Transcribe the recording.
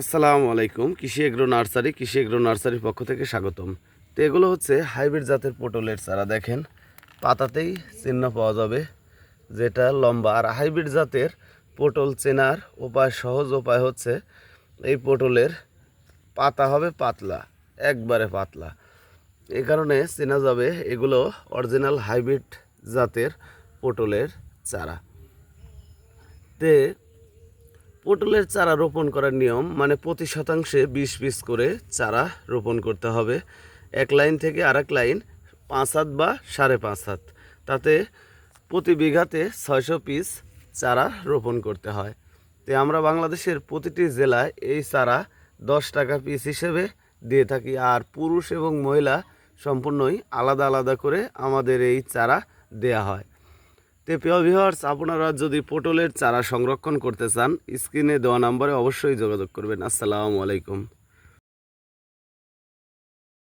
আসসালামু আলাইকুম, কৃষি এগ্রো নার্সারি, কৃষি এগ্রো নার্সারির পক্ষ থেকে স্বাগতম। তো এগুলো হচ্ছে হাইব্রিড জাতের পটলের চারা, দেখেন। পাতাতেই চিহ্ন পাওয়া যাবে, যেটা লম্বা। আর হাইব্রিড জাতের পটল চেনার উপায়, সহজ উপায় হচ্ছে এই পটলের পাতা হবে পাতলা, একবারে পাতলা। এই কারণে চেনা যাবে এগুলো অরিজিনাল হাইব্রিড জাতের পটলের চারা। তে পটলের চারা রোপণ করার নিয়ম মানে প্রতি শতাংশে বিশ পিস করে চারা রোপণ করতে হবে। এক লাইন থেকে আরেক লাইন, পাঁচ হাত বা সাড়ে পাঁচ হাত। তাতে প্রতি বিঘাতে ছয়শো পিস চারা রোপণ করতে হয়। তো আমরা বাংলাদেশের প্রতিটি জেলায় এই চারা দশ টাকা পিস হিসেবে দিয়ে থাকি। আর পুরুষ এবং মহিলা সম্পূর্ণই আলাদা আলাদা করে আমাদের এই চারা দেয়া হয়। তো প্রিয় ভিউয়ার্স আপনারা যদি পটলের চারা সংরক্ষণ করতে চান, স্ক্রিনে দেওয়া নম্বরে অবশ্যই যোগাযোগ করবেন। আসসালামু আলাইকুম।